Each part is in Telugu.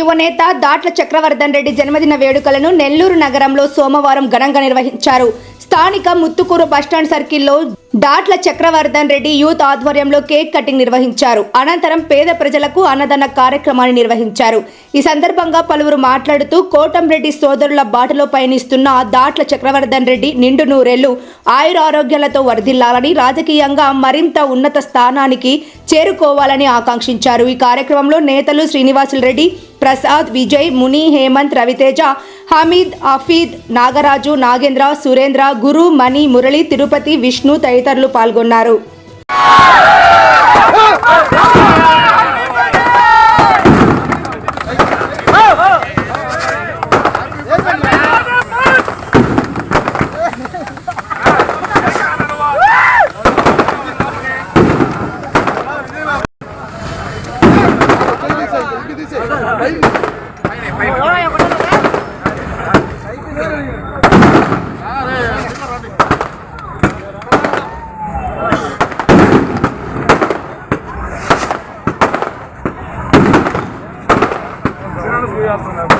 యువనేత దాట్ల చక్రవర్ధన్ రెడ్డి జన్మదిన వేడుకలను నెల్లూరు నగరంలో సోమవారం ఘనంగా నిర్వహించారు. స్థానిక ముత్తుకూరు బస్టాండ్ సర్కిల్లో దాట్ల చక్రవర్ధన్ రెడ్డి యూత్ ఆధ్వర్యంలో కేక్ కటింగ్ నిర్వహించారు. అనంతరం పేద ప్రజలకు అన్నదాన కార్యక్రమాన్ని నిర్వహించారు. ఈ సందర్భంగా పలువురు మాట్లాడుతూ కోటంరెడ్డి సోదరుల బాటలో పయనిస్తున్న దాట్ల చక్రవర్ధన్ రెడ్డి నిండు నూరేళ్ళు ఆయురారోగ్యాలతో వర్ధిల్లాలని రాజకీయంగా మరింత ఉన్నత స్థానానికి చేరుకోవాలని ఆకాంక్షించారు. ఈ కార్యక్రమంలో నేతలు శ్రీనివాసులు రెడ్డి ప్రసాద్ విజయ్ ముని హేమంత్ రవితేజ హమీద్ హఫీద్ నాగరాజు నాగేంద్ర సురేంద్ర గురు మణి మురళి తిరుపతి విష్ణు తదితరులు పాల్గొన్నారు. నాన్న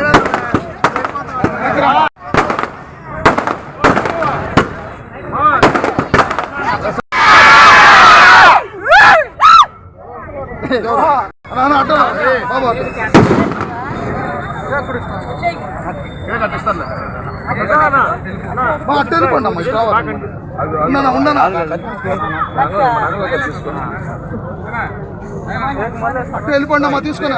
అడ్డ బాబు అడ్డ మా అమ్మ ఉన్నానా ఉన్నానా వెళ్ళిపోండి అమ్మా తీసుకున్నా.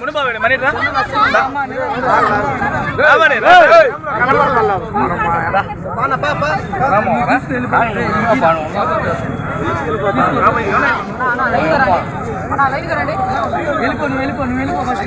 మునిబాబు మనీ రా వెళ్ళిపోను వెళ్ళిపోను వెళ్ళిపో first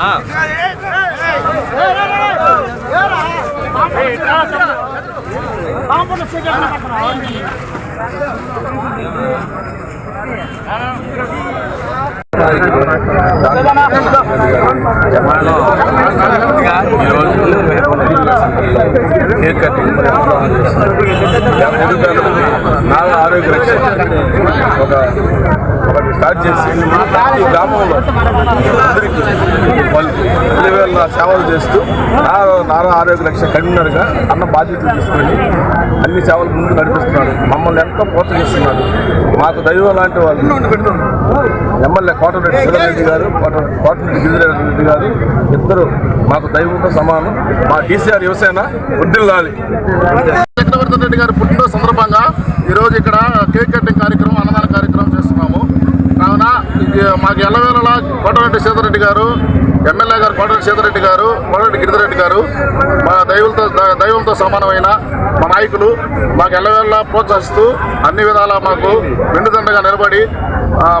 Ah. Hey, cake cutting. నాలుగు ఆరోగ్య రక్షణ ఒక స్టార్ట్ చేసి ఈ గ్రామంలో అందరికీ వాళ్ళు వేల సేవలు చేస్తూ నారా- ఆరోగ్య లక్ష కన్వీనర్గా అన్న బాధ్యతలు తీసుకొని అన్ని సేవలు ముందు నడిపిస్తున్నాడు మమ్మల్ని ఎంతో ప్రోత్సహిస్తున్నాడు మాకు దైవం లాంటి వాళ్ళు ఎమ్మెల్యే కోటరెడ్డి శివరెడ్డి గారు కోటరెడ్డి గిరిజరెడ్డి గారు ఇద్దరు మాకు దైవంతో సమానం. మా డీసీఆర్ యువసేన వృద్ధిల్లాలి చక్రవర్తి రెడ్డి గారు పుట్టిన సందర్భంగా ఈరోజు ఇక్కడ మాకు ఎల్లవేళలా కోటరెడ్డి సీతారెడ్డి గారు ఎమ్మెల్యే గారు కోటరెడ్డి సీతారెడ్డి గారు కోటరెడ్డి గిరిధరెడ్డి గారు మా దైవంతో దైవంతో సమానమైన మా నాయకులు మాకు ఎల్లవేళలా ప్రోత్సహిస్తూ అన్ని విధాలా మాకు వెండుదండగా నిలబడి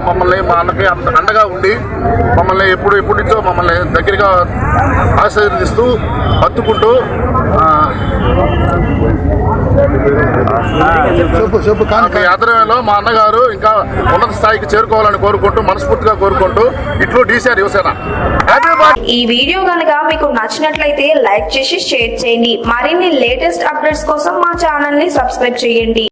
మమ్మల్ని మా అన్నకి అండగా ఉండి మమ్మల్ని ఎప్పుడు ఎప్పటి నుంచో మమ్మల్ని దగ్గరగా ఆశీర్వదిస్తూ హత్తుకుంటూ చెప్పు చెప్పు మీ ఆధ్వర్యంలో మా అన్నగారు ఇంకా ఉన్నత స్థాయికి చేరుకోవాలని కోరుకుంటూ మనస్ఫూర్తిగా కోరుకుంటూ ఇట్లు డీసీఆర్ యువసేన. ఈ వీడియో కనుక మీకు నచ్చినట్లయితే లైక్ చేసి షేర్ చేయండి. మరిన్ని లేటెస్ట్ అప్డేట్స్ కోసం మా ఛానల్ని సబ్స్క్రైబ్ చేయండి.